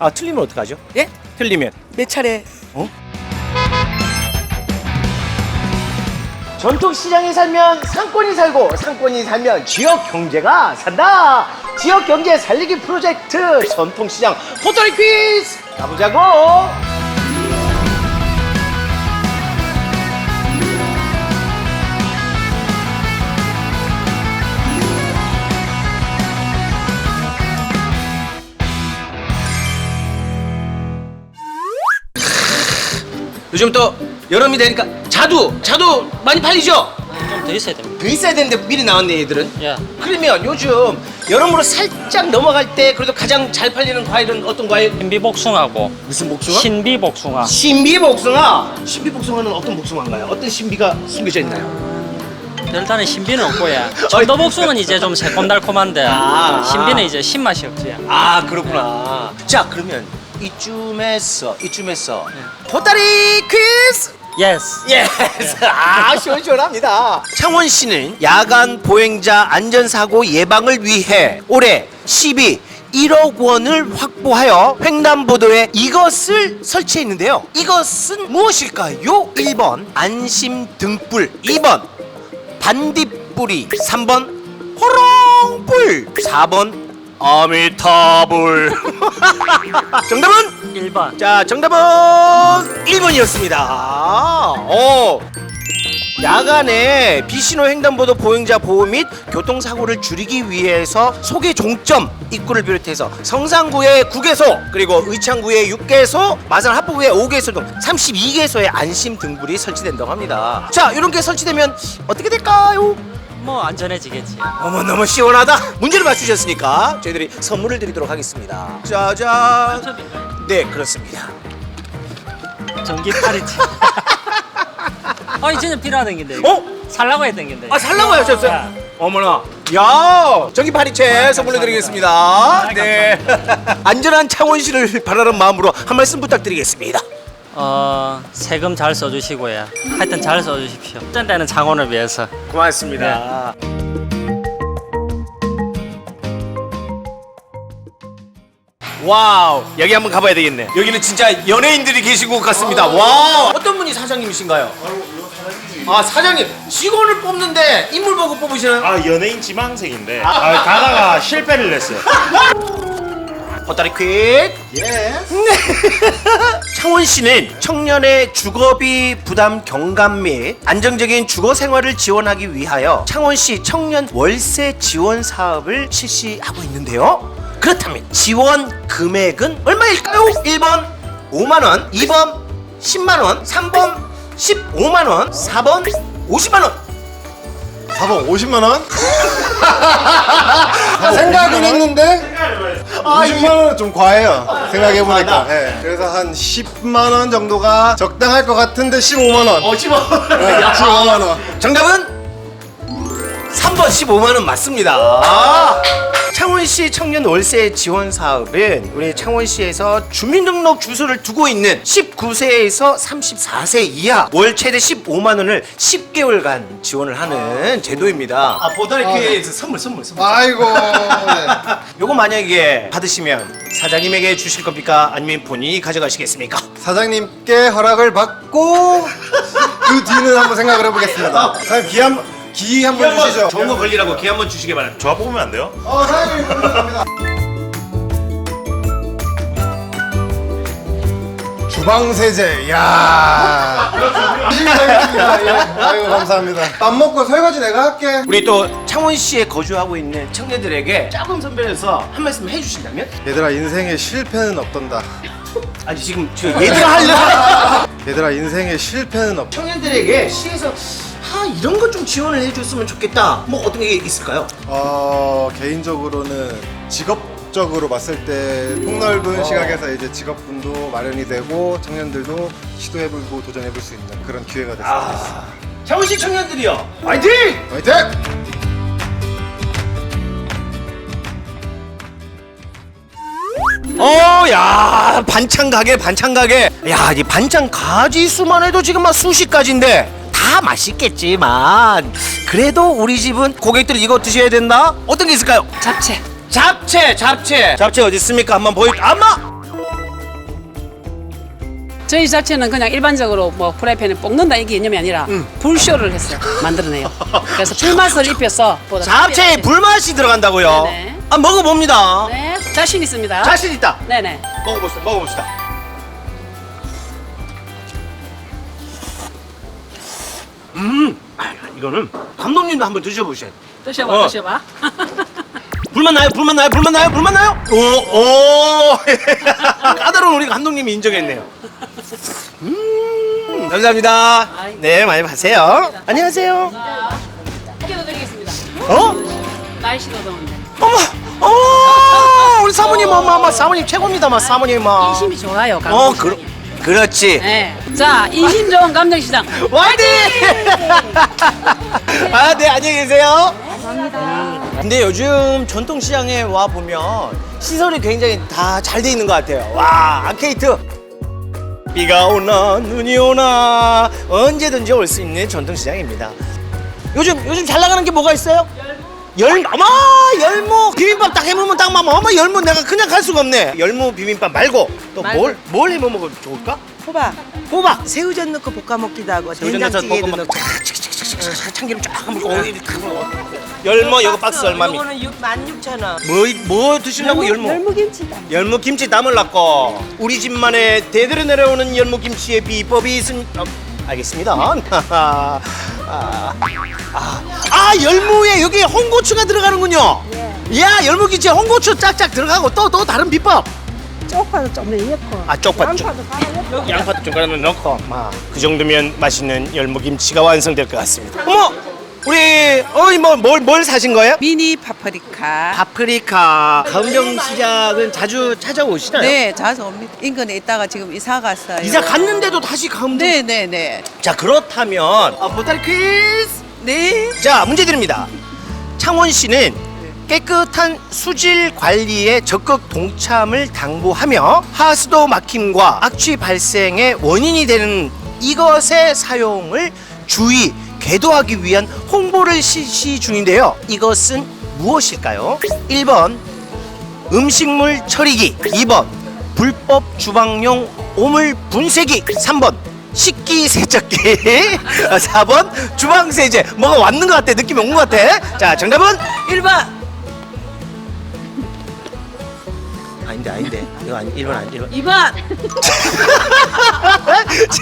아 틀리면 어떡하죠? 예? 틀리면 몇 차례? 전통 시장에 살면 상권이 살고 상권이 살면 지역 경제가 산다 지역 경제 살리기 프로젝트 전통 시장 포토리 퀴즈 가보자고 요즘 또 여름이 되니까 자두 자두 많이 팔리죠? 좀 더 있어야 됩니다. 더 있어야 되는데 미리 나왔네 얘들은 야, 그러면 요즘 여름으로 살짝 넘어갈 때 그래도 가장 잘 팔리는 과일은 어떤 과일? 신비 복숭아고 무슨 복숭아? 신비 복숭아. 신비 복숭아 신비 복숭아는 어떤 복숭아인가요? 어떤 신비가 숨겨져 있나요? 일단은 신비는 없고야. 전도 복숭아는 이제 좀 새콤달콤한데 아, 아. 신비는 이제 신맛이 없지. 아 그렇구나 자 그러면 이쯤에서 이쯤에서 네. 보따리 퀴즈 예스. 예스! 아, 시원시원합니다. 창원시는 야간 보행자 안전사고 예방을 위해 올해 12 1억 원을 확보하여 횡단보도에 이것을 설치했는데요. 이것은 무엇일까요? 1번 안심 등불, 2번 반딧불이, 3번 호롱불, 4번 아미타불. 정답은? 1번. 자, 정답은 1번이었습니다. 어. 야간에 비신호 횡단보도 보행자 보호 및 교통사고를 줄이기 위해서 소개 종점 입구를 비롯해서 성산구의 9개소 그리고 의창구의 6개소 마산 합포구의 5개소 등 32개소의 안심 등불이 설치된다고 합니다 자 이런 게 설치되면 어떻게 될까요? 뭐 안전해지겠지. 어머 너무 시원하다 문제를 맞추셨으니까 저희들이 선물을 드리도록 하겠습니다 짜잔 네 그렇습니다 전기 파리지. 어, 이 진짜 필요하던 긴데. 어? 살라고 했던 긴데. 아 살라고 하셨어요? 야. 어머나 야 전기 파리채 선물로 드리겠습니다 아, 네 안전한 창원시를 바라는 마음으로 한 말씀 부탁드리겠습니다 어, 세금 잘 써주시고요. 하여튼 잘 써주십시오. 짠되는 창원을 위해서. 고맙습니다 와우 여기 한번 가봐야 되겠네 여기는 진짜 연예인들이 계신 것 같습니다 와 어떤 분이 사장님이신가요? 아 사장님 직원을 뽑는데 인물 보고 뽑으시나요? 아 연예인 지망생인데 아, 가다가 실패를 했어요. 보따리 퀵. 예. 창원시는 청년의 주거비 부담 경감 및 안정적인 주거 생활을 지원하기 위하여 창원시 청년 월세 지원 사업을 실시하고 있는데요. 그렇다면 지원 금액은 얼마일까요? 1번 5만 원, 2번 10만 원, 3번 15만 원, 4번 50만 원. 4번 50만 원? 했는데 50만 원은 좀 과해요. 생각해 보니까. 예. 그래서 한 10만 원 정도가 적당할 것 같은데 15만 원. 어, 15만 원. 네, 15만 원. 정답은 3번 15만 원 맞습니다. 아, 창원시 청년 월세 지원 사업은 우리 창원시에서 주민등록 주소를 두고 있는 19세에서 34세 이하 월 최대 15만 원을 10개월간 지원을 하는 제도입니다. 아 보다리 퀴즈 선물 선물 선물. 아이고. 네. 요거 만약에 받으시면 사장님에게 주실 겁니까? 아니면 본인이 가져가시겠습니까? 사장님께 허락을 받고 그 뒤는 한번 생각을 해보겠습니다. 사장님 기 한, 기 한번 주시죠. 좋은 거 걸리라고 기 한번 주시기 바랍니다. 저 뽑으면 안 돼요? 어, 사장님 감사합니다. 주방 세제, 야. 예. 아이고 감사합니다. 밥 먹고 설거지 내가 할게. 우리 또 창원 시에 거주하고 있는 청년들에게 작은 선배로서 한 말씀 해주신다면? 얘들아 인생에 실패는 없던다. 아니 지금 저 얘들아 하려 얘들아 인생에 실패는 없. 청년들에게 시에서 아 이런 것좀 지원을 해줬으면 좋겠다 뭐 어떤 게 있을까요? 어 개인적으로는 직업적으로 봤을 때 폭넓은 시각에서 이제 직업군도 마련이 되고 청년들도 시도해보고 도전해볼 수 있는 그런 기회가 됐으면 좋겠습니다. 창원시 청년들이요 화이팅! 화이팅! 어 야 반찬 가게 반찬 가게 야 이 반찬 가지 수만 해도 지금 막 수십 가지인데 다 맛있겠지만 그래도 우리 집은 고객들 이거 드셔야 된다 어떤 게 있을까요? 잡채. 잡채 잡채 잡채 어디 있습니까 한번 보여 아마 저희 자체는 그냥 일반적으로 뭐 프라이팬에 볶는다 이게 개념이 아니라 불쇼를 했어요. 만들어내요. 그래서 불맛을 입혀서 보다 잡채에 특별하게. 불맛이 들어간다고요. 네네. 아 먹어봅니다. 네, 자신 있습니다. 자신 있다. 네네. 먹어봅시다. 먹어봅시다. 음, 아, 이거는 감독님도 한번 드셔보셔야 돼. 드셔봐, 어. 드셔봐. 불만 나요? 불만 나요? 불만 나요? 불만 나요? 오, 오. 까다로운 우리 감독님이 인정했네요. 음, 감사합니다. 네, 많이 파세요. 안녕하세요. 포기도 드리겠습니다. 어? 날씨도 더운데. 어머, 어머, 우리 사모님, 어머, 어머, 사모님 최고입니다, 마 사모님, 마. 인심이 좋아요, 어, 감독님. 그, 그렇지. 네. 자, 인심 좋은 감정시장. 화이팅! 아, 네, 안녕히 계세요. 감사합니다. 근데 요즘 전통시장에 와 보면 시설이 굉장히 다 잘 돼 있는 것 같아요. 와, 아케이트. 비가 오나 눈이 오나 언제든지 올 수 있는 전통시장입니다. 요즘 요즘 잘 나가는 게 뭐가 있어요? 열 무, 어머 열무 비빔밥 딱 해먹으면 딱 맞아. 어머 열무 내가 그냥 갈 수가 없네. 열무 비빔밥 말고 또뭘뭘 해먹으면 먹으면 좋을까? 호박 호박. 새우젓 넣고 볶아 먹기도 하고 된장찌개도 된장찌개도 넣고 넣고 촥촥촥촥 참기름 쫙 먹고 열무 이거 박스? 요거는 6, 16,000원 뭐, 뭐 드시려고 열무? 열무김치다 열무 김치 땀을 났고 우리 집만의 대대로 내려오는 열무 김치의 비법이 있은 어, 알겠습니다. 아, 아, 아, 열무에 여기 홍고추가 들어가는군요. 야 열무 김치에 홍고추 짝짝 들어가고 또 또 다른 비법. 쪽파도 좀 넣고 아 쪽파 쪽. 양파도 갈아 넣고 양파도 좀 갈아 넣고 막 그 정도면 맛있는 열무 김치가 완성될 것 같습니다. 어머, 우리 어이 뭐뭘 뭘 사신 거예요? 미니 파프리카. 파프리카. 가운정 시장은 자주 찾아오시나요? 네, 자주 옵니다. 인근에 있다가 지금 이사 갔어요. 이사 갔는데도 다시 가운정. 네, 네, 네. 자 그렇다면 아, 보따리 퀴즈. 네. 자 문제 드립니다. 창원시는 깨끗한 수질 관리에 적극 동참을 당부하며 하수도 막힘과 악취 발생의 원인이 되는 이것의 사용을 주의 계도하기 위한 홍보를 실시 중인데요. 이것은 무엇일까요? 1번 음식물 처리기. 2번 불법 주방용 오물 분쇄기. 3번 식기 세척기. 4번 주방 세제. 뭐가 왔는 것 같아? 느낌이 온 것 같아? 자 정답은 1번. 아닌데 아닌데. 이거 아니 1번 아니 1번. 2번.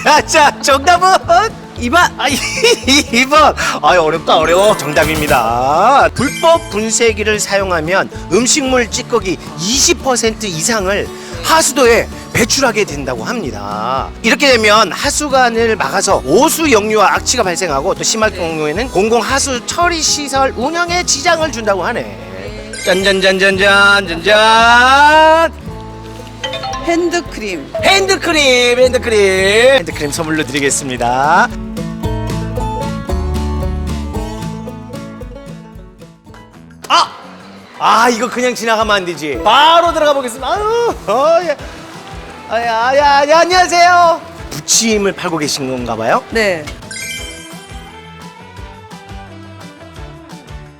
자자 정답은 2번. 아, 2번. 아유, 어렵다, 어려워. 정답입니다. 불법 분쇄기를 사용하면 음식물 찌꺼기 20% 이상을 하수도에 배출하게 된다고 합니다. 이렇게 되면 하수관을 막아서 오수 역류와 악취가 발생하고 또 심할 경우에는 공공 하수 처리 시설 운영에 지장을 준다고 하네. 짠짠짠짠짠 짠짠 핸드크림. 핸드크림 핸드크림 핸드크림 선물로 드리겠습니다. 아 이거 그냥 지나가면 안 되지. 바로 들어가 보겠습니다. 아유, 어, 예. 아, 야, 야, 야, 안녕하세요. 부침을 팔고 계신 건가 봐요? 네.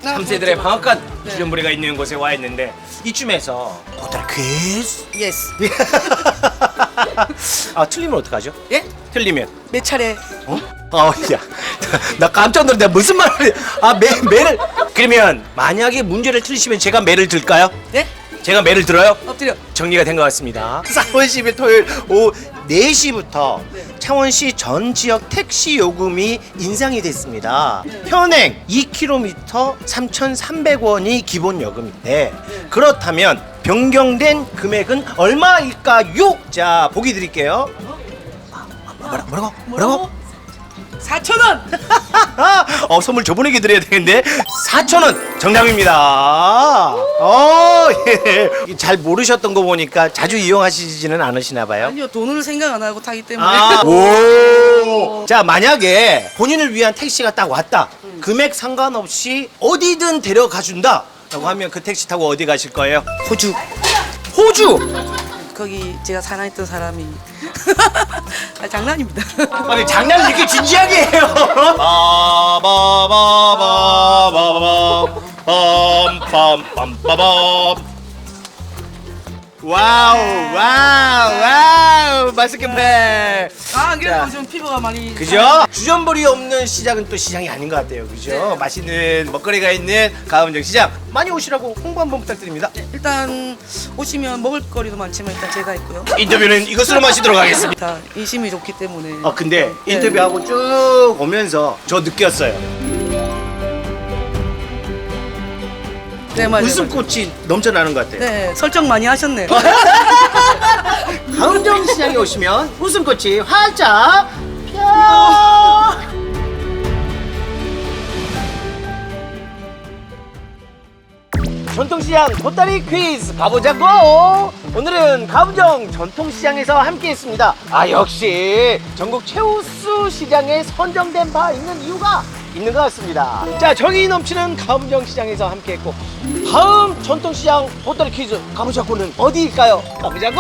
3세들의 방앗간 주전부리가 있는 곳에 와 있는데 이쯤에서 보따리 퀴즈 예스. 아 틀리면 어떡하죠? 예? 틀리면 몇 차례? 어? 어, 야, 나 깜짝 놀랐다. 무슨 말을? 아, 매, 매를. 그러면 만약에 문제를 틀리시면 제가 매를 들까요? 네? 제가 매를 들어요? 엎드려. 정리가 된 것 같습니다. 4월 10일 토요일 오후 4시부터 창원시 전 지역 택시 요금이 인상이 됐습니다. 현행 2km 3,300원이 기본 요금인데 그렇다면 변경된 금액은 얼마일까요? 자, 보기 드릴게요. 뭐라, 뭐라고? 뭐라고? 4,000원. 어, 선물 저분에게 드려야 되는데 4,000원 정답입니다. 어, 예. 잘 모르셨던 거 보니까 자주 이용하시지는 않으시나 봐요. 아니요, 돈을 생각 안 하고 타기 때문에. 아, 오. 자, 만약에 본인을 위한 택시가 딱 왔다. 금액 상관없이 어디든 데려가 준다. 라고 하면 그 택시 타고 어디 가실 거예요? 호주. 호주. 거기 제가 사랑했던 사람이. 아, 장난입니다. 아니 장난을 이렇게 진지하게 해요. 빠바바바바밤 빰빰빰빰빰 와우 와우 와우 마스크팩. 아, 그래도 자. 요즘 피부가 많이 그죠? 주전벌이 없는 시장은 또 시장이 아닌 것 같아요. 그죠? 네. 맛있는 먹거리가 있는 가음정 시장 많이 오시라고 홍보 한번 부탁드립니다. 일단 오시면 먹을 거리도 많지만 일단 제가 있고요. 인터뷰는 이것으로 마치도록 하겠습니다. 다 인심이 좋기 때문에. 아 근데 네. 인터뷰하고 쭉 오면서 저 느꼈어요. 네, 맞아요. 웃음꽃이 넘쳐나는 것 같아요. 네, 설정 많이 하셨네요. 가음정 시장에 오시면 웃음꽃이 활짝 펴. 전통시장 보따리 퀴즈 가보자고 오늘은 가부정 전통시장에서 함께했습니다 아 역시 전국 최우수 시장에 선정된 바 있는 이유가 있는 것 같습니다. 자 정이 넘치는 가부정 시장에서 함께했고 다음 전통시장 보따리 퀴즈 가보자고는 어디일까요? 가보자고